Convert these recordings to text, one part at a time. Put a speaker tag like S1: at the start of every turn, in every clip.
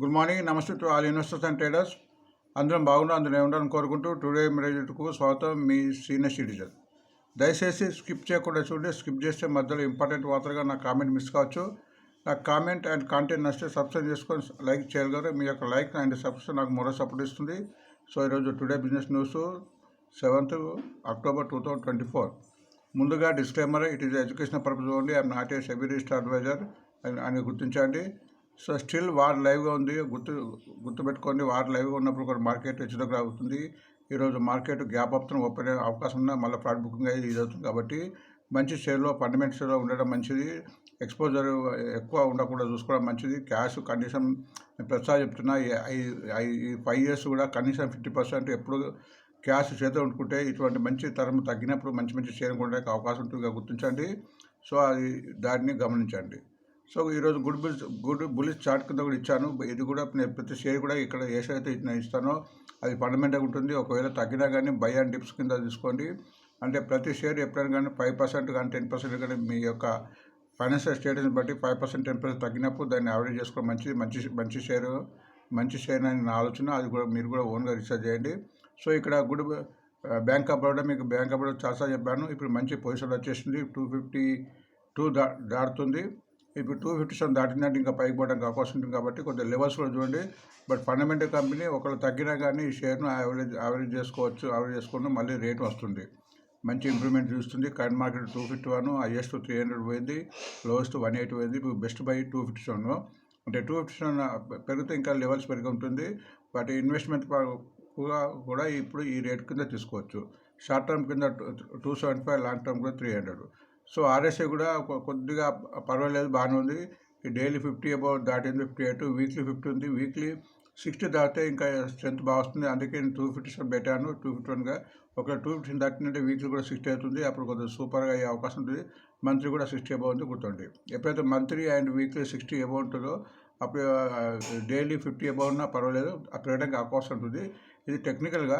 S1: Good morning namaste to all investors and traders. అందరం బాగున్నా అందరూ ఉండాలని కోరుకుంటూ టుడే మెరేజ్కు స్వాగతం మీ సీనియర్ సిటిజన్. దయచేసి స్కిప్ చేయకుండా చూడండి స్కిప్ చేస్తే మధ్యలో ఇంపార్టెంట్ వార్తలుగా నా కామెంట్ మిస్ కావచ్చు. నా కామెంట్ అండ్ కాంటెంట్ నచ్చితే సబ్స్క్రైబ్ చేసుకొని లైక్ చేయగలరు. మీ యొక్క లైక్ అండ్ సబ్స్క్రైబ్ నాకు మరో సపోర్ట్ ఇస్తుంది. సో ఈరోజు today business news seventh October two thousand twenty four ముందుగా disclaimer it is education purpose only. I'm not a SEBI register advisor అని గుర్తించండి. సో స్టిల్ వార్ లైవ్గా ఉంది. గుర్తు గుర్తుపెట్టుకోండి వార్ లైవ్గా ఉన్నప్పుడు కూడా మార్కెట్ హెచ్చుతగ్గు అవుతుంది ఈరోజు మార్కెట్ గ్యాప్ అప్తో ఓపెన్ అవకాశం ఉన్నా మళ్ళీ ఫ్లాట్ బుకింగ్ అయ్యి ఇది అవుతుంది కాబట్టి మంచి షేర్లో ఫండమెంటల్స్లో ఉండడం మంచిది. ఎక్స్పోజర్ ఎక్కువ ఉండకుండా చూసుకోవడం మంచిది. క్యాష్ కనీసం ప్రస్తుతం చెప్తున్నా ఈ- ఈ ఫైవ్ ఇయర్స్ కూడా కనీసం ఫిఫ్టీ పర్సెంట్ ఎప్పుడు క్యాష్ చేతిలో ఉంటుకుంటే ఇటువంటి మంచి తరం తగ్గినప్పుడు మంచి మంచి షేర్ కొనడానికి అవకాశం ఉంటుంది. గుర్తించండి. సో అది దాన్ని గమనించండి. సో ఈరోజు good bulls good bullish chart కింద కూడా ఇచ్చాను. ఇది కూడా నేను ప్రతి షేర్ కూడా ఇక్కడ ఏ షేర్ అయితే నేను ఇస్తానో అది ఫండమెంటల్గా ఉంటుంది. ఒకవేళ తగ్గినా కానీ బై అండ్ డిప్స్ కింద తీసుకోండి. అంటే ప్రతి షేర్ ఎప్పుడైనా కానీ ఫైవ్ పర్సెంట్ కానీ టెన్ పర్సెంట్ కానీ మీ యొక్క ఫైనాన్షియల్ స్టేటస్ని బట్టి ఫైవ్ పర్సెంట్ టెన్ పర్సెంట్ తగ్గినప్పుడు దాన్ని యావరేజ్ చేసుకోవడం మంచిది. మంచి మంచి షేర్ మంచి షేర్ అని నా ఆలోచన. అది కూడా మీరు కూడా ఓన్గా రీసెర్చ్ చేయండి. సో ఇక్కడ గుడ్ బ్యాంక్ ఆఫ్ బరోడా మీకు బ్యాంక్ ఆఫ్ బరోడా చాలా చెప్పాను. ఇప్పుడు మంచి పొజిషన్ వచ్చేసింది. టూ ఫిఫ్టీ టూ దా దాటుతుంది. ఇప్పుడు టూ ఫిఫ్టీ సెవెన్ దాటినట్టు ఇంకా పైకి పోవడానికి అవకాశం ఉంటుంది కాబట్టి కొద్దిగా లెవెల్స్లో చూడండి. బట్ ఫండమెంటల్ కంపెనీ ఒకళ్ళు తగ్గినా కానీ ఈ షేర్ను యావరేజ్ యావరేజ్ చేసుకోవచ్చు యావరేజ్ చేసుకుని మళ్ళీ రేట్ వస్తుంది. మంచి ఇంప్రూవ్మెంట్ చూస్తుంది. Current market two fifty one highest three hundred పోయింది. లోయెస్ట్ వన్ ఎయిటీ పోయింది. ఇప్పుడు best buy two fifty seven అంటే టూ ఫిఫ్టీ సెవెన్ పెరిగితే ఇంకా లెవెల్స్ పెరిగి ఉంటుంది. బట్ ఇన్వెస్ట్మెంట్ కూడా కూడా ఇప్పుడు ఈ రేట్ కింద తీసుకోవచ్చు. షార్ట్ టర్మ్ కింద two seventy five long term కూడా త్రీ హండ్రెడ్ సో ఆర్ఎస్ఐ కూడా కొద్దిగా పర్వాలేదు బాగానే ఉంది. డైలీ ఫిఫ్టీ అబౌట్ దాటింది ఫిఫ్టీ ఎయిట్ వీక్లీ ఫిఫ్టీ ఉంది. వీక్లీ సిక్స్టీ దాటితే ఇంకా స్ట్రెంత్ బాగా వస్తుంది. అందుకే నేను టూ ఫిఫ్టీ సెవెన్ పెట్టాను టూ ఫిఫ్టీ వన్గా. ఒక టూ ఫిఫ్టీన్ దాటినంటే వీక్లీ కూడా సిక్స్టీ అవుతుంది. అప్పుడు కొంచెం సూపర్గా అయ్యే అవకాశం ఉంటుంది. మంత్లీ కూడా సిక్స్టీ అబౌవ్ ఉంది గుర్తుండి ఎప్పుడైతే monthly and weekly sixty above ఉంటుందో అప్పుడు డైలీ ఫిఫ్టీ అబౌవ్ ఉన్నా పర్వాలేదు. అప్పుడు వేయడానికి అవకాశం ఉంటుంది. ఇది టెక్నికల్గా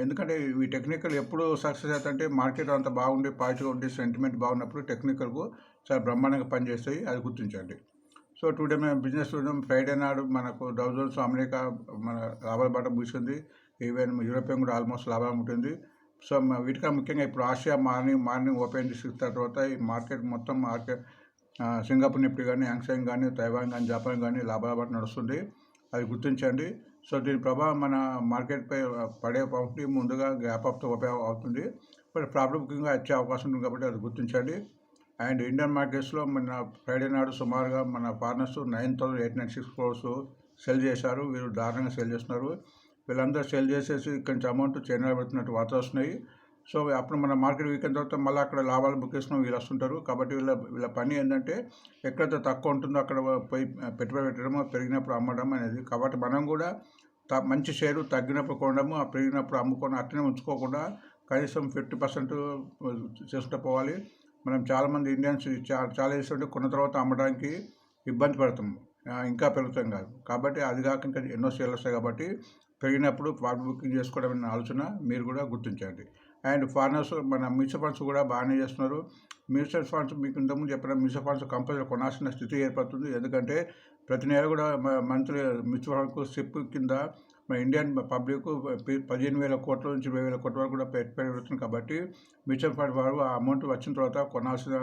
S1: ఎందుకంటే ఈ టెక్నికల్ ఎప్పుడు సక్సెస్ అవుతుంటే మార్కెట్ అంత బాగుండి పాజిటివ్గా ఉండి సెంటిమెంట్ బాగున్నప్పుడు టెక్నికల్కు చాలా బ్రహ్మాండంగా పనిచేస్తాయి అది గుర్తించండి. సో టుడే మేము బిజినెస్ చూద్దాం ఫ్రైడే నాడు మనకు డౌజన్స్ అమెరికా మన లాభాల బాట ముగిసింది. ఈవెన్ యూరోపియన్ కూడా ఆల్మోస్ట్ లాభం ఉంటుంది సో మ- వీటికన్నా ముఖ్యంగా ఇప్పుడు ఆసియా మార్నింగ్ మార్నింగ్ ఓపెన్ చేసి తర్వాత ఈ మార్కెట్ మొత్తం మార్కెట్ సింగపూర్ నిఫ్టీ కానీ యాంగ్సాంగ్ కానీ తైవాన్ కానీ జపాన్ కానీ లాభాల బాట నడుస్తుంది. అది గుర్తించండి. సో దీని ప్రభావం మన మార్కెట్పై పడే కాబట్టి ముందుగా గ్యాప్ అప్తో ఉపయోగం అవుతుంది. బట్ ప్రాఫిట్ బుకింగ్గా వచ్చే అవకాశం ఉంది కాబట్టి అది గుర్తించండి. అండ్ ఇండియన్ మార్కెట్స్లో మన ఫ్రైడే నాడు సుమారుగా మన foreigners nine thousand eight nine six crores sell చేశారు. వీరు దారుణంగా సెల్ చేస్తున్నారు. వీళ్ళందరూ సెల్ చేసేసి ఇక్కడి నుంచి అమౌంట్ చైనా పెడుతున్నట్టు వార్తలు వస్తున్నాయి. సో అప్పుడు మన మార్కెట్ వీకెండ్ తర్వాత మళ్ళీ అక్కడ లాభాలు బుక్ చేసుకుని వీళ్ళు వస్తుంటారు. కాబట్టి వీళ్ళ వీళ్ళ పని ఏంటంటే ఎక్కడైతే తక్కువ ఉంటుందో అక్కడ పోయి పెట్టుబడి పెట్టడము పెరిగినప్పుడు అమ్మడం అనేది. కాబట్టి మనం కూడా త మంచి షేరు తగ్గినప్పుడు కొనడము ఆ పెరిగినప్పుడు అమ్ముకొని అట్లనే ఉంచుకోకుండా కనీసం ఫిఫ్టీ పర్సెంట్ చేసుకుంటూ పోవాలి. మనం చాలామంది ఇండియన్స్ చాలా చేస్తుంటే కొన్న తర్వాత అమ్మడానికి ఇబ్బంది పడతాం. ఇంకా పెరుగుతాం కాదు. కాబట్టి అది కాక ఇంకా ఎన్నో షేర్లు వస్తాయి కాబట్టి పెరిగినప్పుడు ప్రాఫిట్ బుకింగ్ చేసుకోవడం అనే ఆలోచన మీరు కూడా గుర్తించండి. అండ్ ఫారినర్స్ మన మ్యూచువల్ ఫండ్స్ కూడా బాగానే చేస్తున్నారు. మ్యూచువల్ ఫండ్స్ మీకు ఇంతకుముందు చెప్పిన మ్యూచువల్ ఫండ్స్ కంపల్సరీ కొనాల్సిన స్థితి ఏర్పడుతుంది. ఎందుకంటే ప్రతి నెల కూడా మంత్లీ మ్యూచువల్ ఫండ్కు సిప్ కింద మన ఇండియన్ పబ్లిక్ పదిహేను వేల కోట్ల నుంచి ఇరవై వేల కోట్ల వరకు కూడా పెట్టుబడి పెడుతుంది కాబట్టి మ్యూచువల్ ఫండ్ వారు ఆ అమౌంట్ వచ్చిన తర్వాత కొనాల్సిన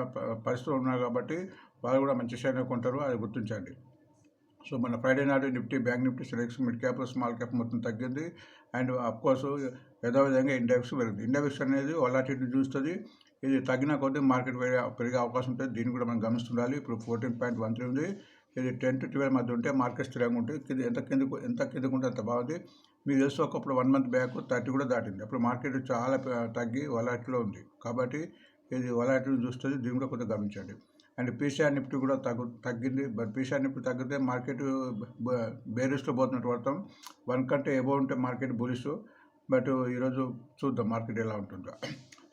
S1: పరిస్థితులు ఉన్నారు కాబట్టి వాళ్ళు కూడా మంచి షేర్ కొంటారు. అది గుర్తించండి. సో మన ఫ్రైడే నాడు Nifty bank Nifty Sensex mid cap small cap మొత్తం తగ్గింది. అండ్ అఫ్కోర్స్ యథావిధంగా ఇండెక్స్ పెరిగింది. ఇండెక్స్ అనేది వలాటిటీ చూస్తుంది. ఇది తగ్గిన కొద్దీ మార్కెట్ పెరిగే పెరిగే అవకాశం ఉంటుంది. దీన్ని కూడా మనం గమనిస్తుండాలి. ఇప్పుడు ఫోర్టీన్ పాయింట్ వన్ త్రీ ఉంది. ఇది టెన్ టు ట్వెల్వ్ మధ్య ఉంటే మార్కెట్ స్థిరంగా ఉంటుంది. కింద ఎంత కిందకు ఎంత కిందకు ఉంటే అంత బాగుంది. మీకు తెలుసు ఒకప్పుడు వన్ మంత్ బ్యాక్ థర్టీ కూడా దాటింది. అప్పుడు మార్కెట్ చాలా తగ్గి వలాటిలో ఉంది. కాబట్టి ఇది వలాటిని చూస్తుంది. దీన్ని కూడా కొంచెం గమనించండి. అండ్ పీసీఆర్ నిఫ్టీ కూడా తగ్గు తగ్గింది. బట్ పీసీఆర్ నిఫ్టీ తగ్గితే మార్కెట్ బేరిస్లో పోతున్నట్టు పడతాం వన్ కంటే ఎబో ఉంటే మార్కెట్ బులిస్ బట్ ఈరోజు చూద్దాం మార్కెట్ ఎలా ఉంటుందో.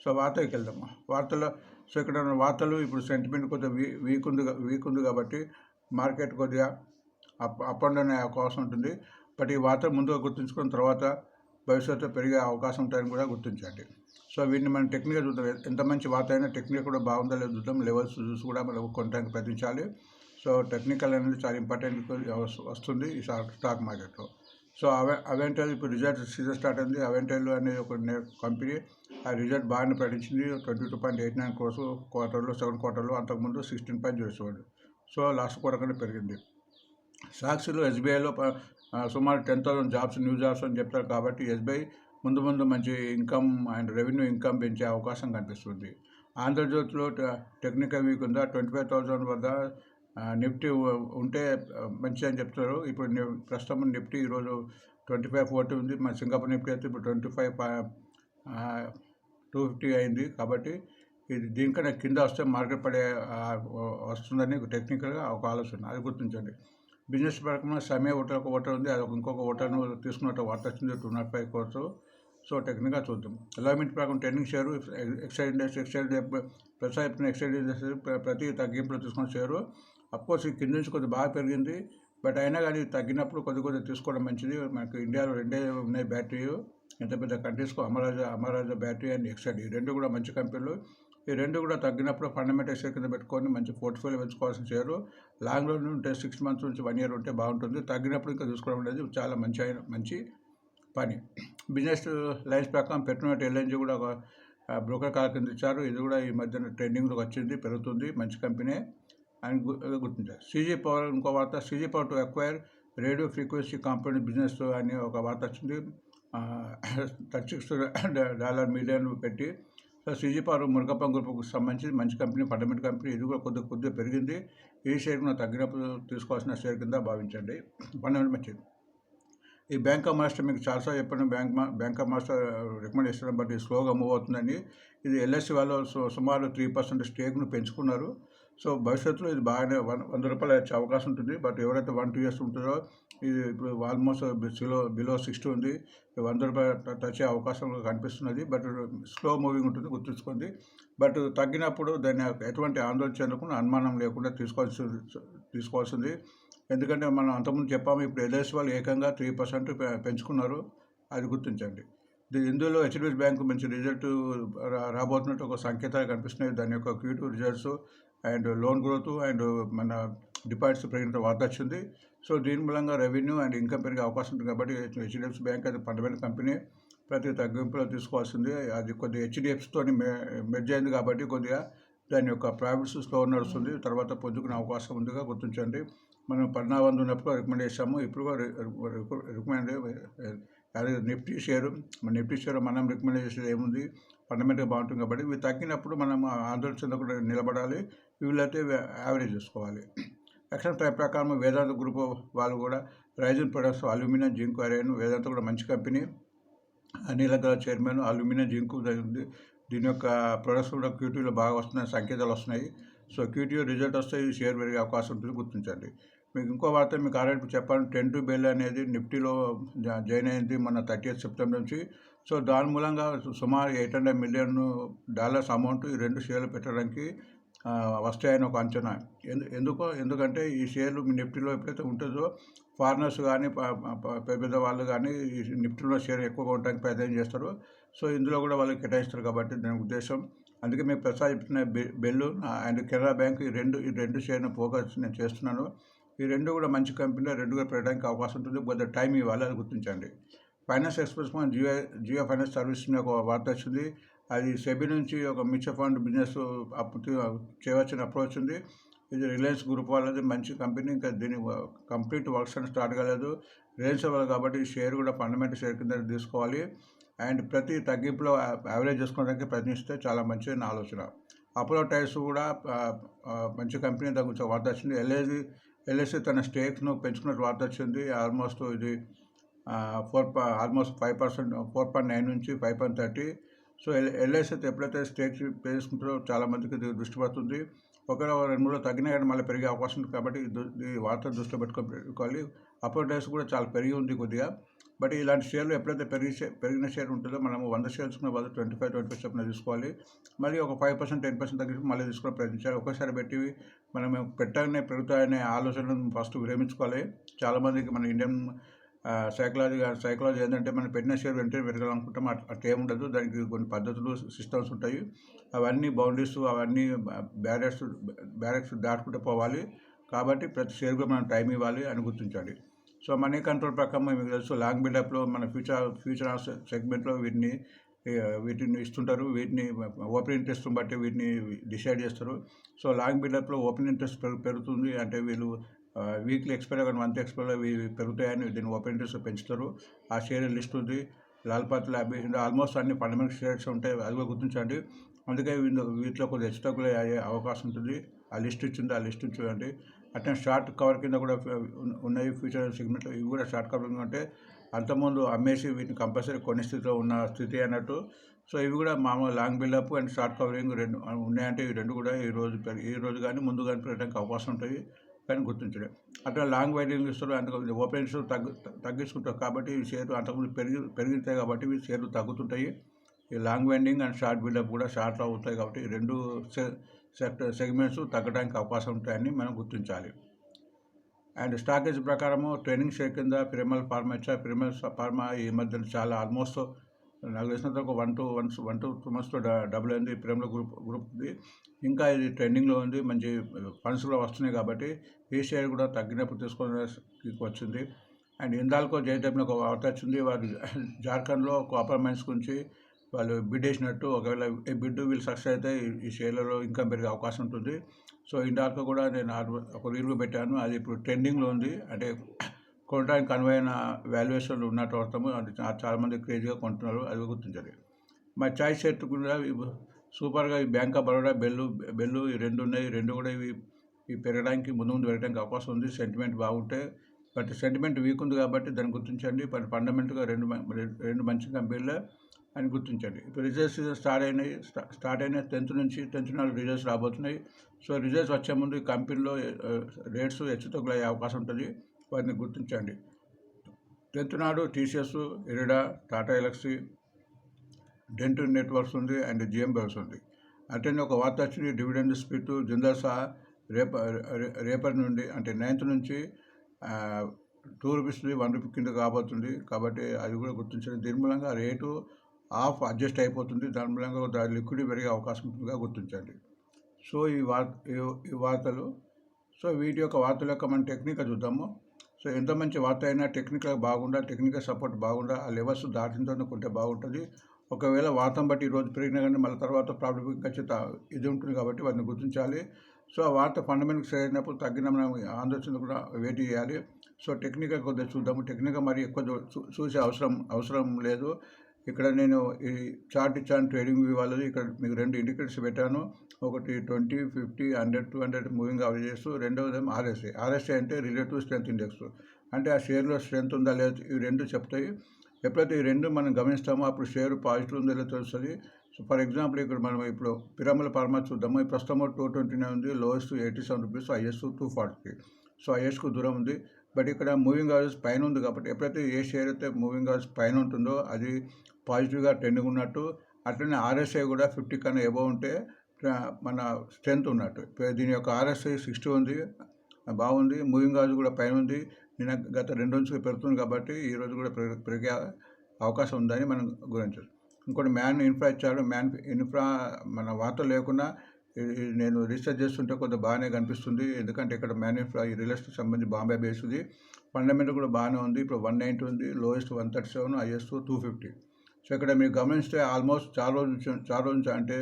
S1: సో వార్తకి వెళ్దాం వార్తలో సో ఇక్కడ ఉన్న వార్తలు ఇప్పుడు సెంటిమెంట్ కొద్దిగా వీ వీక్ ఉంది వీక్ ఉంది కాబట్టి మార్కెట్ కొద్దిగా అప్ అప్ అండ్ డౌన్ అయ్యే అవకాశం ఉంటుంది. బట్ ఈ వార్త ముందుగా గుర్తుంచుకున్న తర్వాత భవిష్యత్తులో పెరిగే అవకాశం ఉంటాయని కూడా గుర్తించండి. సో వీటిని మనం టెక్నిక్గా చూద్దాం. ఎంత మంచి వార్త అయినా టెక్నిక్ కూడా బాగుందా లేదో చూద్దాం. లెవెల్స్ చూసి కూడా మనం కొనడానికి ప్రయత్నించాలి. సో టెక్నికల్ అనేది చాలా ఇంపార్టెంట్ వస్తుంది ఈ స్టాక్ మార్కెట్లో సో అవె అవెంటైల్ ఇప్పుడు రిజల్ట్ సీజన్ స్టార్ట్ అయింది. అవెంటైల్ అనేది ఒక కంపెనీ ఆ రిజల్ట్ బాగానే ప్రకటించింది. Twenty two point eight nine crores క్వార్టర్లో సెకండ్ క్వార్టర్లో అంతకుముందు sixteen point zero seven so last quarter కంటే పెరిగింది. సాక్షిలో ఎస్బీఐలో సుమారు ten thousand jobs new jobs అని చెప్తారు కాబట్టి ఎస్బీఐ ముందు ముందు మంచి ఇన్కమ్ అండ్ రెవెన్యూ ఇన్కమ్ పెంచే అవకాశం కనిపిస్తుంది. ఆంధ్రజ్యోతిలో టెక్నికల్ వీక్ ఉందా? ట్వంటీ ఫైవ్ థౌసండ్ వద్ద నిఫ్టీ ఉంటే మంచిది అని చెప్తారు. ఇప్పుడు ప్రస్తుతం నిఫ్టీ ఈరోజు ట్వంటీ ఫైవ్ ఫోర్టీ ఉంది. మన సింగపూర్ నిఫ్టీ అయితే ఇప్పుడు ట్వంటీ ఫైవ్ టూ ఫిఫ్టీ అయింది. కాబట్టి ఇది దీనికన్నా కింద వస్తే మార్కెట్ పడే వస్తుందని టెక్నికల్గా ఒక ఆలోచన. అది గుర్తించండి. బిజినెస్ పరంగా సమయ ఓటర్ ఒక ఓటర్ ఉంది. అది ఒక ఇంకొక ఓటర్ను తీసుకున్నట్టు వార్త వచ్చింది. Two not five course. So టెక్నిక్గా చూద్దాం. అలైన్మెంట్ ప్రకారం trending share Exide Exide excise Prasad Exide ప్రతి తగ్గింపులో తీసుకున్న షేరు అఫ్కోర్స్ ఈ కింద నుంచి కొద్దిగా బాగా పెరిగింది. బట్ అయినా కానీ తగ్గినప్పుడు కొద్ది కొద్దిగా తీసుకోవడం మంచిది. మనకు ఇండియాలో రెండే ఉన్నాయి బ్యాటరీ ఎంత పెద్ద కంట్రీస్కు Amara Raja Amara Raja battery and Exide ఈ రెండు కూడా మంచి కంపెనీలు. ఈ రెండు కూడా తగ్గినప్పుడు ఫండమెంటల్ షేర్ కింద పెట్టుకొని మంచి పోర్ట్ఫోలియో పెంచుకోవాల్సిన షేరు లాంగ్ రన్ ఉంటే సిక్స్ మంత్స్ నుంచి వన్ ఇయర్ ఉంటే బాగుంటుంది. తగ్గినప్పుడు ఇంకా తీసుకోవడం అనేది చాలా మంచి అయిన మంచి పని. బిజినెస్ లైన్స్ ప్రకారం పెట్రోనెట్ ఎల్ఎన్జీ కూడా ఒక బ్రోకర్ కాల్ కింద ఇచ్చారు. ఇది కూడా ఈ మధ్యన ట్రెండింగ్లోకి వచ్చింది పెరుగుతుంది మంచి కంపెనీ అని గుర్తించారు. సీజీ పవర్ ఇంకో వార్త CG power to acquire radio frequency company business అని ఒక వార్త వచ్చింది. థర్టీ సిక్స్ డాలర్ మిలియన్ పెట్టి. సో సీజీ పవర్ మురుగప్పం గ్రూప్కి సంబంధించి మంచి కంపెనీ ఫండమెంటల్ కంపెనీ ఇది కూడా కొద్దిగా కొద్దిగా పెరిగింది. ఈ షేర్ కూడా తగ్గినప్పుడు తీసుకోవాల్సిన షేర్ కింద భావించండి. ఫండమెంటల్ మంచిది ఈ బ్యాంక్ ఆఫ్ మాస్టర్ మీకు చాలాసార్లు చెప్పాను బ్యాంక్ మా బ్యాంక్ ఆఫ్ మాస్టర్ రికమెండ్ చేస్తున్నాం బట్ ఇది స్లోగా మూవ్ అవుతుందని ఇది ఎల్ఐసి వాళ్ళు సు- సుమారు త్రీ పర్సెంట్ స్టేక్ను పెంచుకున్నారు. సో భవిష్యత్తులో ఇది బాగానే వన్ వంద రూపాయలు వచ్చే అవకాశం ఉంటుంది. బట్ ఎవరైతే వన్ టూ ఇయర్స్ ఉంటుందో ఇది ఇప్పుడు ఆల్మోస్ట్ బిలో బిలో సిక్స్టీ ఉంది. వంద రూపాయలు టచ్ అయ్యే అవకాశం కనిపిస్తున్నది. బట్ స్లో మూవింగ్ ఉంటుంది గుర్తుంచుకోండి. బట్ తగ్గినప్పుడు దాన్ని ఎటువంటి ఆందోళన చెందకుండా అనుమానం లేకుండా తీసుకోవాల్సి తీసుకోవాల్సింది. ఎందుకంటే మనం అంతకుముందు చెప్పాము ఇప్పుడు ఎల్ఐసి వాళ్ళు ఏకంగా త్రీ పర్సెంట్ పెంచుకున్నారు. అది గుర్తించండి. ఇందులో హెచ్డిఎఫ్ బ్యాంకు మంచి రిజల్ట్ రా- రాబోతున్నట్టు ఒక సంకేతాలు కనిపిస్తున్నాయి. దాని యొక్క Q two results and loan growth and మన డిపాజిట్స్ పెరిగిన వార్త వచ్చింది సో దీని మూలంగా రెవెన్యూ అండ్ ఇన్కమ్ పెరిగే అవకాశం ఉంది కాబట్టి హెచ్డిఎఫ్సి బ్యాంక్ అది పండమైన కంపెనీ ప్రతి తగ్గింపులో తీసుకోవాల్సింది. అది కొద్దిగా హెచ్డిఎఫ్సితో మెర్జ్ అయింది కాబట్టి కొద్దిగా దాని యొక్క ప్రాఫిట్స్ స్లో నడుస్తుంది. తర్వాత పొందుకునే అవకాశం ఉందిగా గుర్తించండి. మనం పద్నావంద ఉన్నప్పుడు రికమెండ్ చేసాము ఇప్పుడు రికమెండ్ అది నిఫ్టీ షేరు మన నిఫ్టీ షేర్ మనం రికమెండ్ చేసేది ఏముంది? ఫండమెంటల్గా బాగుంటుంది కాబట్టి ఇవి తగ్గినప్పుడు మనం ఆందోళన చెందకుండా నిలబడాలి. వీళ్ళైతే యావరేజ్ చేసుకోవాలి. యాక్షన్ టైప్ ప్రకారం వేదాంత గ్రూప్ వాళ్ళు కూడా Ryzen products aluminium zinc iron Vedanta కూడా మంచి company. Anil Agarwal chairman aluminium zinc ఉంది. దీని యొక్క ప్రొడక్ట్స్ కూడా క్యూటీలో బాగా వస్తున్నాయి సంకేతాలు వస్తున్నాయి. సో క్యూటీ రిజల్ట్ వస్తే ఈ షేర్ పెరిగే అవకాశం ఉంటుంది గుర్తించండి. మీకు ఇంకో వార్త మీకు ఆల్రెడీ చెప్పాను టెన్ టు బెల్ అనేది నిఫ్టీలో జా- జాయిన్ అయింది మన థర్టీ సెప్టెంబర్ నుంచి. సో దాని మూలంగా సుమారు eight hundred million dollars amount ఈ రెండు షేర్లు పెట్టడానికి వస్తాయని ఒక అంచనా. ఎందు ఎందుకో ఎందుకంటే ఈ షేర్లు మీ నిఫ్టీలో ఎప్పుడైతే ఉంటుందో ఫారినర్స్ కానీ పెద్ద పెద్ద వాళ్ళు కానీ ఈ నిఫ్టీలో షేర్ ఎక్కువగా ఉండడానికి ప్రయత్నం చేస్తారు. సో ఇందులో కూడా వాళ్ళు కేటాయిస్తారు కాబట్టి దాని ఉద్దేశం. అందుకే మీకు ప్రసాద్ చెప్తున్న బె- బెల్లు అండ్ కెనరా బ్యాంక్ ఈ రెండు ఈ రెండు షేర్ను ఫోకస్ నేను చేస్తున్నాను. ఈ రెండు కూడా మంచి కంపెనీలో రెండు కూడా పెట్టడానికి అవకాశం ఉంటుంది. కొద్దిగా టైం ఇవ్వాలి అది గుర్తించండి. ఫైనాన్స్ ఎక్స్ప్రెస్ మన జియో జియో ఫైనాన్స్ సర్వీస్ ఒక వార్త వచ్చింది. అది సెబీ నుంచి ఒక మ్యూచువల్ ఫండ్ బిజినెస్ అప్ చేయవలసిన అప్రోచ్ ఉంది. ఇది రిలయన్స్ గ్రూప్ వాళ్ళది మంచి కంపెనీ. ఇంకా దీని కంప్లీట్ వర్క్స్ అని స్టార్ట్ కాలేదు. రిలయన్స్ వాళ్ళు కాబట్టి షేర్ కూడా ఫండమెంటల్ షేర్ కింద తీసుకోవాలి. అండ్ ప్రతి తగ్గింపులో యావరేజ్ చేసుకోవడానికి ప్రయత్నిస్తే చాలా మంచిది నా ఆలోచన. అపోలో టైర్స్ కూడా మంచి కంపెనీ దాని గురించి వార్త వచ్చింది. ఎల్ఐసి ఎల్ఐసి తన స్టేక్స్ను పెంచుకున్నట్టు వార్త వచ్చింది. ఆల్మోస్ట్ ఇది four almost five percent four point nine నుంచి five point thirty. So L LIC ఎప్పుడైతే స్టేక్స్ చేసుకుంటారో చాలా మందికి ఇది దృష్టి పడుతుంది. ఒకవేళ రెండు మూడు తగ్గినా కానీ మళ్ళీ పెరిగే అవకాశం ఉంది కాబట్టి ఈ వార్త దృష్టిలో పెట్టుకోవాలి. అపోలో టైర్స్ కూడా చాలా పెరిగి ఉంది కొద్దిగా. బట్ ఇలాంటి షేర్లు ఎప్పుడైతే పెరిగి పెరిగిన షేర్ ఉంటుందో మనము వంద షేర్స్ బదులు ట్వంటీ ఫైవ్ ట్వంటీ ఫైవ్ చొప్పున తీసుకోవాలి. మళ్ళీ ఒక ఫైవ్ పర్సెంట్ టెన్ పర్సెంట్ తగ్గించి మళ్ళీ తీసుకుని ప్రయత్నించాలి. ఒకసారి పెట్టి మనం పెట్టగానే పెరుగుతాయనే ఆలోచనను ఫస్ట్ విరమించుకోవాలి. చాలామందికి మన ఇండియన్ సైకలాజీ సైకలాజీ ఏంటంటే మనం పెట్టిన షేర్ వెంటనే పెరగాలనుకుంటాం అట్ అట్లా ఏముండదు దానికి కొన్ని పద్ధతులు సిస్టమ్స్ ఉంటాయి. అవన్నీ బౌండరీస్ అవన్నీ బ్యారెక్స్ బ్యారెక్స్ దాటుకుంటూ పోవాలి. కాబట్టి ప్రతి షేర్కు మనం టైం ఇవ్వాలి అని గుర్తించాలి. సో మనీ కంట్రోల్ ప్రకారం మీకు తెలుసు లాంగ్ బిల్డప్లో మన ఫ్యూచర్ ఫ్యూచర్ సెగ్మెంట్లో వీటిని వీటిని ఇస్తుంటారు. వీటిని ఓపెన్ ఇంట్రెస్ట్ బట్టి వీటిని డిసైడ్ చేస్తారు. సో లాంగ్ బిల్డప్లో ఓపెన్ ఇంట్రెస్ట్ పెరుగుతుంది. అంటే వీళ్ళు వీక్లీ ఎక్స్పైర్ కానీ మంత్ ఎక్స్పైర్లో ఇవి పెరుగుతాయని దీన్ని ఓపెన్ ఇంట్రెస్ట్ పెంచుతారు. ఆ షేర్ లిస్ట్ ఉంది. లాల్ అభి ఆల్మోస్ట్ అన్ని ఫండమెంటల్ షేర్స్ ఉంటాయి. అది కూడా గుర్తించండి. అందుకే వీళ్ళు వీటిలో కొద్దిగా హెచ్చుతగ్గులు అయ్యే అవకాశం ఉంటుంది. ఆ లిస్ట్ ఇచ్చింది ఆ లిస్ట్ చూడండి. అట్లా షార్ట్ కవర్ కింద కూడా ఉన్నాయి ఫ్యూచర్ సెగ్మెంట్లో ఇవి కూడా షార్ట్ కవర్ ఉంటే అంతకుముందు అమ్మేసి వీటిని కంపల్సరీ కొన్ని స్థితిలో ఉన్న స్థితి అన్నట్టు. సో ఇవి కూడా మామూలు long buildup and short covering రెండు ఉన్నాయంటే ఈ రెండు కూడా ఈ రోజు ఈ రోజు కానీ ముందు కానీ పెరగడానికి అవకాశం ఉంటుంది కానీ గుర్తించడం. అట్లా లాంగ్ వైడింగ్ ఇస్తారు అందుకు ఓపెన్స్ తగ్గు తగ్గించుకుంటారు కాబట్టి ఈ షేర్లు అంతకుముందు పెరిగి పెరుగుతాయి కాబట్టి ఈ షేర్లు తగ్గుతుంటాయి. ఈ long winding and short buildup కూడా షార్ట్ అవుతాయి కాబట్టి ఈ రెండు సెక్టర్ సెగ్మెంట్స్ తగ్గడానికి అవకాశం ఉంటాయని మనం గుర్తించాలి. అండ్ స్టాకేజ్ ప్రకారము ట్రైనింగ్ షేర్ కింద పిరమల్ ఫార్మా ఇచ్చా పిరమల్ ఫార్మా ఈ మధ్యన చాలా ఆల్మోస్ట్ నాకు తెలిసినంత ఒక one two once one two two మంత్స్లో డబుల్ అయింది. ప్రేమలో గ్రూప్ గ్రూప్ ఉంది. ఇంకా ఇది ట్రెండింగ్లో ఉంది. మంచి uh, ఫండ్స్ కూడా వస్తున్నాయి కాబట్టి ఈ షేర్ కూడా తగ్గినప్పుడు తీసుకోవడానికి వచ్చింది. అండ్ ఇందాల్కో జయదేవ్ని ఒక వార్త వచ్చింది. వారు జార్ఖండ్లో ఒక అపార్ట్మెంట్స్ గురించి వాళ్ళు బిడ్ వేసినట్టు ఒకవేళ ఈ బిడ్ వీళ్ళు సక్సెస్ అయితే ఈ- షేర్లలో ఇంకా పెరిగే అవకాశం ఉంటుంది. సో ఇందాక కూడా నేను ఒక రీల్ పెట్టాను. అది ఇప్పుడు ట్రెండింగ్లో ఉంది. అంటే కొనడానికి అనువైన వాల్యుయేషన్లు ఉన్నట్టు అర్థము అది చాలామంది క్రేజీగా కొంటున్నారు అది గుర్తించాలి మా చాయ్ షర్ట్ కూడా సూపర్గా ఈ bank of Baroda BEL BEL ఈ రెండు ఉన్నాయి రెండు కూడా ఇవి ఇవి పెరగడానికి ముందు ముందు పెరగడానికి అవకాశం ఉంది సెంటిమెంట్ బాగుంటే. బట్ సెంటిమెంట్ వీక్ ఉంది కాబట్టి దాన్ని గుర్తించండి బట్ ఫండమెంటల్గా రెండు రెండు- మంచి కంపెనీలే అని గుర్తించండి. ఇప్పుడు రిజల్ట్స్ స్టార్ట్ అయినాయి స్టార్ట్ అయిన టెన్త్ నుంచి టెన్త్ నాలుగు రిజల్ట్స్ రాబోతున్నాయి. సో రిజల్ట్స్ వచ్చే ముందు ఈ కంపెనీలో రేట్స్ హెచ్చు అయ్యే అవకాశం ఉంటుంది. వారిని గుర్తించండి. టెన్త్ నాడు టీసీఎస్ ఇరిడా టాటా ఎలక్సీ డెంట్ నెట్వర్క్స్ ఉంది అండ్ జిఎం బెల్స్ ఉంది. అటెండ్ ఒక వార్త వచ్చింది డివిడెండ్ స్ప్లిట్ జిందా సహా రేప రే- రేపటి నుండి అంటే నైన్త్ నుంచి టూ రూపీస్ది వన్ రూపీ కింద కాబోతుంది. కాబట్టి అది కూడా గుర్తించండి. దీని మూలంగా రేటు ఆఫ్ అడ్జస్ట్ అయిపోతుంది. దాని మూలంగా దాని లిక్విడ్ పెరిగే అవకాశం ఉంటుందిగా గుర్తించండి. సో ఈ వార్త ఈ- వార్తలు సో వీటి యొక్క వార్తల యొక్క మనం టెక్నిక్ చూద్దాము. సో ఎంత మంచి వార్త అయినా టెక్నికల్ బాగుండా టెక్నికల్ సపోర్ట్ బాగుండా ఆ లెవెల్స్ దాటిన కొంటే బాగుంటుంది. ఒకవేళ వార్తను బట్టి ఈరోజు పెరిగినా కానీ మళ్ళీ తర్వాత ప్రాబ్లం ఖచ్చిత ఇది ఉంటుంది కాబట్టి వాటిని గుర్తించాలి. సో ఆ వార్త ఫండమెంటల్ సరైనప్పుడు తగ్గిన మనం ఆందోళన కూడా వెయిట్ చేయాలి. సో టెక్నికల్ కొద్దిగా చూద్దాము. టెక్నికల్ మరి ఎక్కువ చూ- చూసే అవసరం అవసరం లేదు. ఇక్కడ నేను ఈ చార్ట్ ఇచ్చాను ట్రేడింగ్ వ్యూ వాళ్ళది. ఇక్కడ మీకు రెండు ఇండికేటర్స్ పెట్టాను. ఒకటి twenty fifty hundred two hundred moving average చేస్తూ రెండవది ఏమో ఆర్ఎస్ఐ ఆర్ఎస్ఐ అంటే రిలేటివ్ స్ట్రెంత్ ఇండెక్స్. అంటే ఆ షేర్లో స్ట్రెంత్ ఉందా లేదా ఇవి రెండు చెప్తాయి. ఎప్పుడైతే ఈ రెండు మనం గమనిస్తామో అప్పుడు షేర్ పాజిటివ్ ఉందో లేదో తెలుస్తుంది. సో ఫర్ ఎగ్జాంపుల్ ఇక్కడ మనం ఇప్పుడు పిరమల ఫార్మా చూద్దాము. ప్రస్తుతం టూ ట్వంటీ నైన్ ఉంది lowest eighty seven rupees highest two forty. So హైయెస్ట్కు దూరం ఉంది. బట్ ఇక్కడ మూవింగ్ అవర్స్ పైన ఉంది కాబట్టి ఎప్పుడైతే ఏ షేర్ అయితే మూవింగ్ అవర్స్ పైన ఉంటుందో అది పాజిటివ్గా ట్రెండింగ్ ఉన్నట్టు అట్లనే ఆర్ఎస్ఐ కూడా ఫిఫ్టీ కన్నా ఎబో ఉంటే మన స్ట్రెంత్ ఉన్నట్టు. దీని యొక్క ఆర్ఎస్ఐ సిక్స్టీ ఉంది బాగుంది మూవింగ్ అవర్స్ కూడా పైన ఉంది. నిన్న గత రెండు రోజులు పెరుగుతుంది కాబట్టి ఈ రోజు కూడా పెరిగే పెరిగే అవకాశం ఉందని మనం గురించారు ఇంకోటి మ్యాన్ ఇన్ఫ్రా ఇచ్చాడు. మ్యాన్ ఇన్ఫ్రా మన వార్తలు లేకుండా నేను రీసెర్చ్ చేస్తుంటే కొంత బాగానే కనిపిస్తుంది. ఎందుకంటే ఇక్కడ మ్యాన్ ఇన్ఫ్రా ఈ రియల్ ఎస్టేట్ సంబంధించి బాంబే బేస్ది ఫండమెంటల్ కూడా బాగానే ఉంది. ఇప్పుడు వన్ నైంటీ ఉంది lowest one thirty seven highest two fifty. So ఇక్కడ మీరు గమనిస్తే ఆల్మోస్ట్ చాలా రోజు నుంచి చాలా రోజు నుంచి అంటే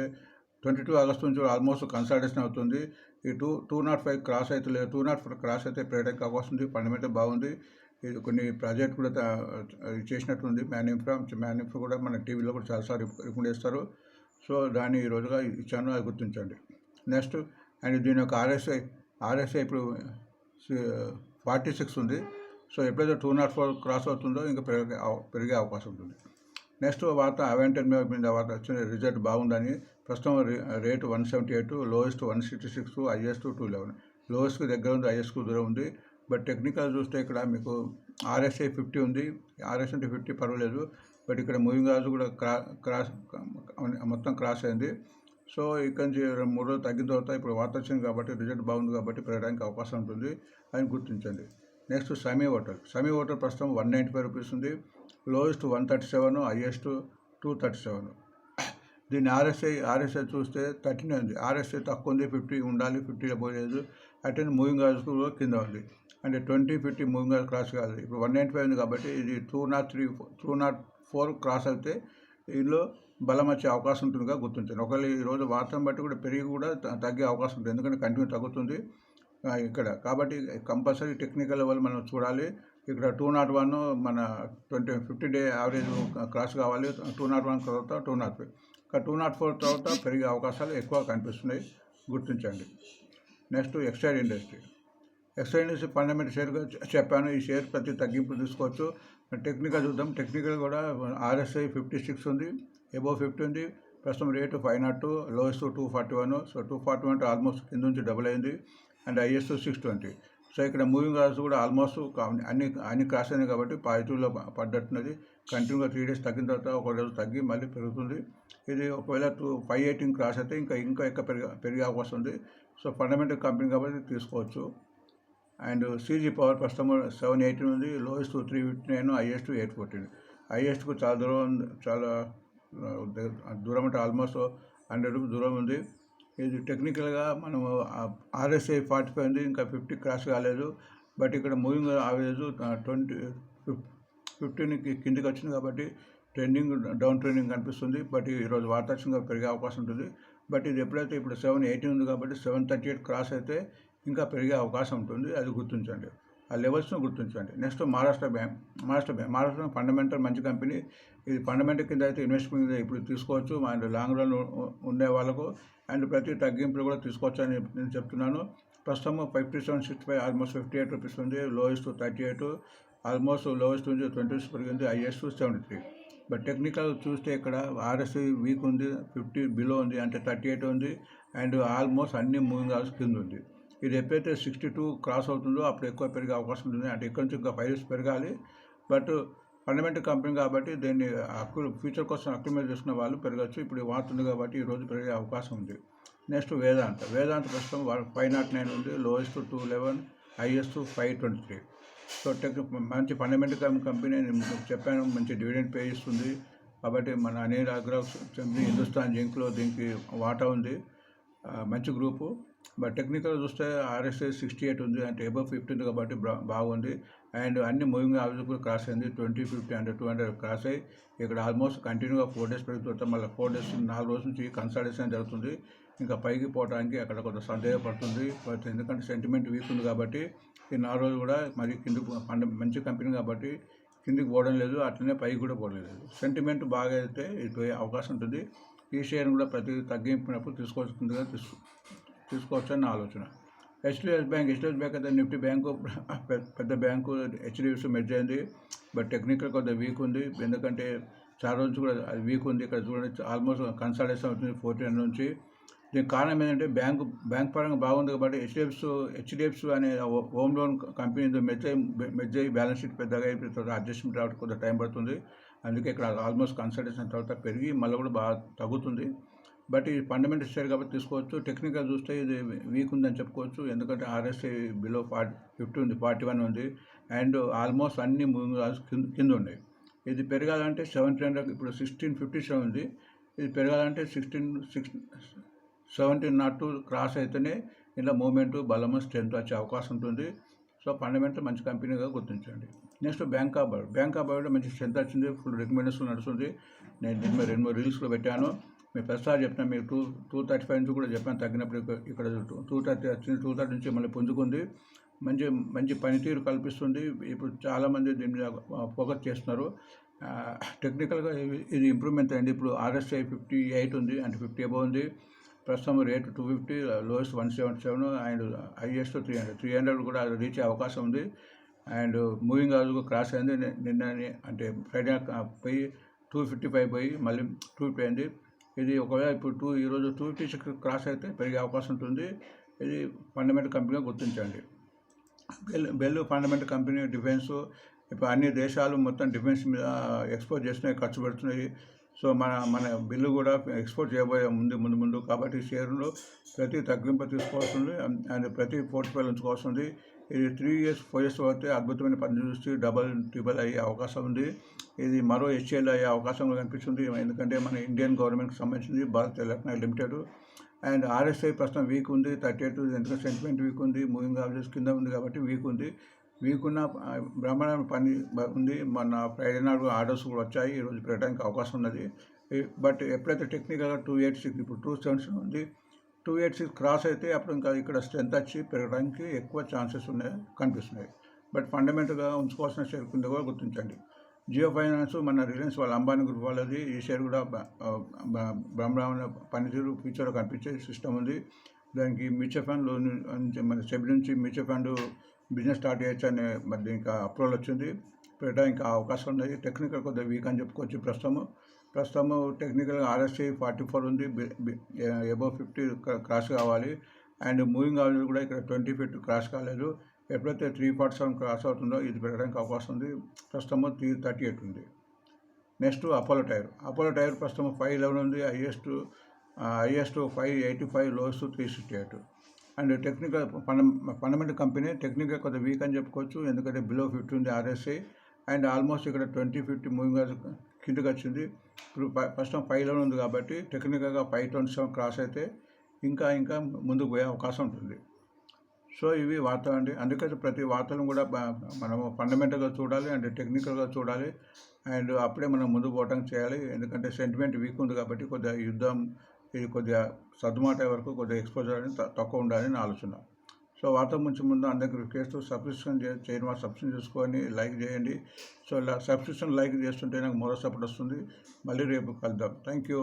S1: ట్వంటీ టూ ఆగస్ట్ నుంచి ఆల్మోస్ట్ కన్సల్టేషన్ అవుతుంది. ఈ two two nought five cross అయితే లేదు. టూ నాట్ ఫైవ్ క్రాస్ అయితే పెరగడానికి అవకాశం ఉంది. ఫండమెంటల్ బాగుంది. ఇది కొన్ని ప్రాజెక్ట్ కూడా చేసినట్టుంది. మ్యాన్ ఇన్ఫ్రా కూడా మన టీవీలో కూడా చాలాసార్లు రికమెండ్ చేస్తారు. సో దాన్ని ఈ రోజుగా ఇచ్చాను అది గుర్తించండి. నెక్స్ట్ అండ్ దీని యొక్క ఆర్ఎస్ఐ ఆర్ఎస్ఐ ఇప్పుడు ఫార్టీ సిక్స్ ఉంది. సో ఎప్పుడైతే టూ నాట్ ఫోర్ క్రాస్ అవుతుందో ఇంకా పెరిగే పెరిగే అవకాశం ఉంటుంది. నెక్స్ట్ వార్త అవెంటర్ మీద వార్త వచ్చిన రిజల్ట్ బాగుందని. ప్రస్తుతం rate one seventy eight lowest one sixty six highest two eleven. లోయెస్ట్కి దగ్గర ఉంది హైయెస్ట్కు దూరం ఉంది. బట్ టెక్నికల్ చూస్తే ఇక్కడ మీకు ఆర్ఎస్ఐ ఫిఫ్టీ ఉంది. ఆర్ఎస్ అంటే ఫిఫ్టీ పర్వాలేదు. బట్ ఇక్కడ మూవింగ్ అవర్స్ కూడా క్రా క్రాస్ మొత్తం క్రాస్ అయింది. సో ఇక్కడ నుంచి మూడు రోజులు తగ్గిన తర్వాత ఇప్పుడు వార్త వచ్చింది కాబట్టి రిజల్ట్ బాగుంది కాబట్టి పెరగడానికి అవకాశం ఉంటుంది అని గుర్తించండి. నెక్స్ట్ సమీ వాటర్. సమీ వాటర్ ప్రస్తుతం వన్ నైంటీ ఫైవ్ రూపీస్ ఉంది. Lowest one thirty seven highest two thirty seven. దీన్ని ఆర్ఎస్ఐ ఆర్ఎస్ఐ చూస్తే థర్టీనే ఉంది. ఆర్ఎస్ఐ తక్కువ ఉంది ఫిఫ్టీ ఉండాలి ఫిఫ్టీ పోలేదు అటెండ్ మూవింగ్ ఆర్స్ కింద ఉంది. అంటే twenty fifty moving averages cross కాదు. ఇప్పుడు వన్ నైంటీ ఫైవ్ ఉంది కాబట్టి ఇది two nought three two nought four cross అయితే దీనిలో బలం వచ్చే అవకాశం ఉంటుందిగా గుర్తుంచండి ఒకవేళ ఈరోజు వార్తను బట్టి కూడా పెరిగి కూడా తగ్గే అవకాశం ఉంటుంది. ఎందుకంటే కంటిన్యూ తగ్గుతుంది ఇక్కడ. కాబట్టి కంపల్సరీ టెక్నికల్ లెవెల్ మనం చూడాలి. ఇక్కడ టూ నాట్ వన్ మన twenty fifty day average cross కావాలి. టూ నాట్ వన్ తర్వాత టూ నాట్ ఫైవ్. ఇక టూ నాట్ ఫోర్ తర్వాత పెరిగే అవకాశాలు ఎక్కువ కనిపిస్తున్నాయి. గుర్తించండి. Next Exide industry. Exide industry fundamental షేర్గా చెప్పాను. ఈ షేర్ ప్రతి తగ్గింపు తీసుకోవచ్చు. టెక్నికల్ చూద్దాం. టెక్నికల్ కూడా ఆర్ఎస్ఐ ఫిఫ్టీ సిక్స్ ఉంది. ఎబో ఫిఫ్టీ ఉంది. ప్రస్తుతం rate five nought two lowest two forty one. So two forty one almost కింద నుంచి డబుల్ అయింది. అండ్ ఐఎస్ సిక్స్ ట్వంటీ. సో ఇక్కడ మూవింగ్ అవర్స్ కూడా ఆల్మోస్ట్ అన్ని అన్ని క్రాస్ అయినాయి కాబట్టి పాజిటివ్లో పడ్డట్టున్నది. కంటిన్యూగా త్రీ డేస్ తగ్గిన తర్వాత ఒక రోజు తగ్గి మళ్ళీ పెరుగుతుంది. ఇది ఒకవేళ టూ ఫైవ్ ఎయిటీన్ క్రాస్ అయితే ఇంకా ఇంకా ఎక్కువ పెరిగే పెరిగే అవకాశం ఉంది. సో ఫండమెంటల్ కంపెనీ కాబట్టి తీసుకోవచ్చు. అండ్ సీజీ పవర్ ప్రస్తుతం సెవెన్ ఎయిటీన్ ఉంది. Lowest three fifty nine highest eight fourteen హైయెస్ట్కు చాలా దూరం ఉంది చాలా దూరం అంటే ఆల్మోస్ట్ హండ్రెడ్ దూరం ఉంది. ఇది టెక్నికల్గా మనం ఆర్ఎస్ఐ ఫార్టీ ఫైవ్ ఉంది ఇంకా ఫిఫ్టీ క్రాస్ కాలేదు. బట్ ఇక్కడ మూవింగ్ యావరేజ్ ట్వంటీ ఫిఫ్టీన్కి కిందికి వచ్చింది కాబట్టి ట్రెండింగ్ డౌన్ ట్రెండింగ్ కనిపిస్తుంది. బట్ ఈరోజు వార్తాక్షంగా పెరిగే అవకాశం ఉంటుంది. బట్ ఇది ఎప్పుడైతే ఇప్పుడు సెవెన్ ఎయిటీన్ ఉంది కాబట్టి సెవెన్ థర్టీ ఎయిట్ క్రాస్ అయితే ఇంకా పెరిగే అవకాశం ఉంటుంది. అది గుర్తించండి. ఆ లెవెల్స్ను గుర్తించండి next Maharashtra bank Maharashtra bank Maharashtra fundamental మంచి కంపెనీ. ఇది ఫండమెంటల్ కింద అయితే ఇన్వెస్ట్మెంట్ కింద ఇప్పుడు తీసుకోవచ్చు. అండ్ లాంగ్ రన్ ఉండే వాళ్ళకు అండ్ ప్రతి తగ్గింపులు కూడా తీసుకోవచ్చు అని నేను చెప్తున్నాను. ప్రస్తుతం fifty seven sixty five almost fifty eight rupees ఉంది. Lowest thirty eight almost lowest ఉంది ట్వంటీ రూపీస్ పెరిగింది. Highest seventy three. But technical చూస్తే ఇక్కడ ఆర్ఎస్ఐ వీక్ ఉంది ఫిఫ్టీ బిలో ఉంది అంటే థర్టీ ఎయిట్ ఉంది. అండ్ ఆల్మోస్ట్ అన్ని మూవింగ్ అవర్స్ కింద ఉంది. ఇది ఎప్పుడైతే సిక్స్టీ టూ క్రాస్ అవుతుందో అప్పుడు ఎక్కువ పెరిగే అవకాశం ఉంటుంది. అంటే ఇక్కడ నుంచి ఇంకా ఫైవ్ ఇయర్స్ పెరగాలి. బట్ ఫండమెంటల్ కంపెనీ కాబట్టి దీన్ని అక్కు ఫ్యూచర్ కోసం అక్యుమేట్ చేసుకున్న వాళ్ళు పెరగచ్చు. ఇప్పుడు వాడుతుంది కాబట్టి ఈ రోజు పెరిగే అవకాశం ఉంది. నెక్స్ట్ వేదాంత. వేదాంత ప్రస్తుతం ఫైవ్ నాట్ నైన్ ఉంది. Lowest two eleven highest five twenty three. So tech మంచి ఫండమెంటల్ కంపెనీ నేను చెప్పాను. మంచి డివిడెండ్ పే ఇస్తుంది కాబట్టి మన అనిల్ అగ్రవ్ హిందుస్థాన్ జింక్లో దీనికి వాటా ఉంది. మంచి గ్రూపు. బట్ టెక్నికల్ చూస్తే ఆర్ఎస్ఐ సిక్స్టీ ఎయిట్ ఉంది అంటే ఎబో ఫిఫ్టీ ఉంది కాబట్టి బాగుంది. అండ్ అన్ని మూవింగ్ యావరేజ్ కూడా క్రాస్ అయింది. Twenty fifty and two hundred cross అయ్యి ఇక్కడ ఆల్మోస్ట్ కంటిన్యూగా ఫోర్ డేస్ పెరుగుతుంది మళ్ళీ ఫోర్ డేస్ నాలుగు రోజుల నుంచి కన్సల్టేషన్ జరుగుతుంది. ఇంకా పైకి పోవడానికి అక్కడ కొంత సందేహపడుతుంది. ఎందుకంటే సెంటిమెంట్ వీక్ ఉంది కాబట్టి ఈ నాలుగు రోజులు కూడా మరి కిందికి పండ మంచి కంపెనీ కాబట్టి కిందికి పోవడం లేదు. అట్లనే పైకి కూడా పోవడం లేదు. సెంటిమెంట్ బాగా అయితే ఇది పోయే అవకాశం ఉంటుంది. ఈ షేర్ కూడా ప్రతి తగ్గింపునప్పుడు తీసుకోవాల్సిందిగా తీసు తీసుకోవచ్చని నా ఆలోచన. హెచ్డిఎఫ్ బ్యాంక్ హెచ్డిఎఫ్ బ్యాంక్ అయితే నిఫ్టీ బ్యాంకు పెద్ద బ్యాంకు హెచ్డిఎఫ్సి మెర్జ్ అయింది. బట్ టెక్నికల్ కొంత వీక్ ఉంది. ఎందుకంటే చాలా రోజు కూడా అది వీక్ ఉంది. ఇక్కడ చూడండి ఆల్మోస్ట్ కన్సల్టేషన్ అవుతుంది ఫోర్టీన్ నుంచి. దీనికి కారణం ఏంటంటే బ్యాంకు బ్యాంక్ పరంగా బాగుంది కాబట్టి హెచ్డిఎఫ్స్ హెచ్డిఎఫ్స్ అనే హోమ్ లోన్ కంపెనీ మెర్జ్ అయ్యి మెర్జ్ అయ్యి బ్యాలెన్స్ షీట్ పెద్దగా అయిపోయిన తర్వాత అడ్జస్ట్మెంట్ రావడానికి కొంత టైం పడుతుంది. అందుకే ఇక్కడ ఆల్మోస్ట్ కన్సల్టేషన్ తర్వాత పెరిగి మళ్ళీ కూడా బాగా తగ్గుతుంది. బట్ ఇది ఫండమెంటల్ షేర్ కాబట్టి తీసుకోవచ్చు. టెక్నికల్ చూస్తే ఇది వీక్ ఉందని చెప్పుకోవచ్చు. ఎందుకంటే ఆర్ఎస్ఐ బిలో ఫార్టీ ఫిఫ్టీ ఉంది ఫార్టీ వన్ ఉంది. అండ్ ఆల్మోస్ట్ అన్ని కింద కింద ఉన్నాయి. ఇది పెరగాలంటే సెవెంటీ హండ్రెడ్ ఇప్పుడు సిక్స్టీన్ ఫిఫ్టీ సెవెన్ ఉంది. ఇది పెరగాలంటే sixteen six seventeen nought two cross అయితేనే ఇలా మూమెంట్ బలము స్ట్రెంత్ వచ్చే అవకాశం ఉంటుంది. సో ఫండమెంటల్ మంచి కంపెనీగా గుర్తించండి. Next bank of Baroda. Bank of Baroda మంచి స్ట్రెంత్ వచ్చింది. ఫుల్ రికమెండేషన్ నడుస్తుంది. నేను దీని మీద రెండు మూడు రీల్స్లో పెట్టాను. మీరు ప్రతిసారి చెప్పిన మీరు టూ టూ థర్టీ ఫైవ్ నుంచి కూడా చెప్పాను తగ్గినప్పుడు ఇక్కడ- టూ థర్టీ వచ్చింది టూ థర్టీ నుంచి మళ్ళీ పుంజుకుంది. మంచి మంచి పనితీరు కల్పిస్తుంది. ఇప్పుడు చాలామంది దీని మీద ఫోకస్ చేస్తున్నారు. టెక్నికల్గా ఇది- ఇంప్రూవ్మెంట్ అయింది ఇప్పుడు ఆర్ఎస్ఐ ఫిఫ్టీ ఎయిట్ ఉంది అంటే ఫిఫ్టీ అబౌవ్ ఉంది. ప్రస్తుతం rate two fifty lowest one seventy seven and highest three hundred three hundred కూడా రీచ్ అయ్యే అవకాశం ఉంది. అండ్ మూవింగ్ అవర్ క్రాస్ అయింది నిన్న అంటే ఫ్రైడే పోయి టూ ఫిఫ్టీ ఫైవ్ పోయి మళ్ళీ టూ ఫిఫ్టీ అయింది. ఇది ఒకవేళ ఇప్పుడు టూ ఈరోజు టూ ఫిఫ్టీ సిక్స్ క్రాస్ అయితే పెరిగే అవకాశం ఉంటుంది. ఇది ఫండమెంటల్ కంపెనీగా గుర్తించండి. BEL BEL fundamental company defence ఇప్పుడు అన్ని దేశాలు మొత్తం డిఫెన్స్ మీద ఎక్స్పోర్ట్ చేస్తున్నాయి ఖర్చు పెడుతున్నాయి. సో మన మన బిల్లు కూడా ఎక్స్పోర్ట్ చేయబోయే ముందు ముందు ముందు. కాబట్టి షేర్లు ప్రతి తగ్గింపు తీసుకోవాల్సింది అండ్ ప్రతి పోర్ట్ఫోలియో ఉంచుకోవాల్సింది ఇది త్రీ ఇయర్స్ ఫోర్ ఇయర్స్ అయితే అద్భుతమైన పని చూసి డబల్ ట్రిబుల్ అయ్యే అవకాశం ఉంది. ఇది మరో ఎస్ఏల్ అయ్యే అవకాశం కూడా కనిపిస్తుంది. ఎందుకంటే మన ఇండియన్ గవర్నమెంట్కి సంబంధించింది Bharat electronic limited. And RSI ప్రస్తుతం వీక్ ఉంది థర్టీ ఎయిట్ ఎందుకంటే సెంటిమెంట్ వీక్ ఉంది మూవింగ్ ఆబ్జెక్ట్స్ కింద ఉంది కాబట్టి వీక్ ఉంది. వీక్ ఉన్న బ్రహ్మాండ బ్రహ్మాండమైన పని ఉంది. మన ఫ్రైడే నాడు ఆర్డర్స్ కూడా వచ్చాయి. ఈరోజు పెట్టడానికి అవకాశం ఉన్నది. బట్ ఎప్పుడైతే టెక్నికల్గా టూ ఎయిట్ సిక్స్ ఇప్పుడు టూ సెవెన్స్ ఉంది టూ ఎయిట్ సిక్స్ క్రాస్ అయితే అప్పుడు ఇంకా ఇక్కడ స్ట్రెంత్ వచ్చి పెరగడానికి ఎక్కువ ఛాన్సెస్ ఉన్నాయి కనిపిస్తున్నాయి. బట్ ఫండమెంటల్గా ఉంచుకోవాల్సిన షేర్ కింద కూడా గుర్తించండి. జియో ఫైనాన్స్ మన రిలయన్స్ వాళ్ళ అంబానీ గ్రూప్ వాళ్ళది ఈ షేర్ కూడా బ- పనితీరు ఫ్యూచర్లో కనిపించే సిస్టమ్ ఉంది. దానికి మ్యూచువల్ ఫండ్ లోన్ నుంచి మన సెబ్ నుంచి మ్యూచువల్ ఫండ్ బిజినెస్ స్టార్ట్ చేయొచ్చు అనే మరి ఇంకా అప్రూవల్ వచ్చింది. పెట్టడానికి అవకాశం ఉంది టెక్నికల్ కొద్దిగా వీక్ అని చెప్పుకోవచ్చు ప్రస్తుతము. ప్రస్తుతము టెక్నికల్గా ఆర్ఎస్ఐ ఫార్టీ ఫోర్ ఉంది ఎబో ఫిఫ్టీ క్రాస్ కావాలి. అండ్ మూవింగ్ ఆవరేజ్ కూడా ఇక్కడ ట్వంటీ ఫిఫ్టీ క్రాస్ కాలేదు. ఎప్పుడైతే త్రీ ఫార్టీ సెవెన్ క్రాస్ అవుతుందో ఇది పెరగడానికి అవకాశం ఉంది. ప్రస్తుతము త్రీ థర్టీ ఎయిట్ ఉంది. Next Apollo tyre Apollo tyre ప్రస్తుతం ఫైవ్ లెవెన్ ఉంది. Highest highest five eighty five lowest three sixty eight and technical fundamental company technical కొద్దిగా వీక్ అని చెప్పుకోవచ్చు. ఎందుకంటే బిలో ఫిఫ్టీ ఉంది ఆర్ఎస్ఐ అండ్ ఆల్మోస్ట్ ఇక్కడ ట్వంటీ ఫిఫ్టీ మూవింగ్ కిందకి వచ్చింది. ఇప్పుడు ఫస్ట్ ఫైవ్ లెవెన్ ఉంది కాబట్టి టెక్నికల్గా ఫైవ్ ట్వంటీ సెవెన్ క్రాస్ అయితే ఇంకా ఇంకా ముందుకు పోయే అవకాశం ఉంటుంది. సో ఇవి వార్త అండి అందుకని ప్రతి వార్తలను కూడా మనం మనము ఫండమెంటల్గా చూడాలి అండ్ టెక్నికల్గా చూడాలి. అండ్ అప్పుడే మనం ముందు పోవటం చేయాలి. ఎందుకంటే సెంటిమెంట్ వీక్ ఉంది కాబట్టి కొద్దిగా యుద్ధం ఇది కొద్దిగా సర్దుమాట వరకు కొద్దిగా ఎక్స్పోజర్ అనేది త- తక్కువ ఉండాలని నా ఆలోచన. సో వార్త ముంచే ముందు అందరికి రిక్వెస్ట్ సబ్స్క్రిప్షన్ చేయండి చేయడం వల్ల సబ్స్క్రిప్షన్ చేసుకొని లైక్ చేయండి. సో ఇలా సబ్స్క్రిప్షన్ లైక్ చేస్తుంటే నాకు మరో సపోర్ట్ వస్తుంది. మళ్ళీ రేపు కలుద్దాం. Thank you.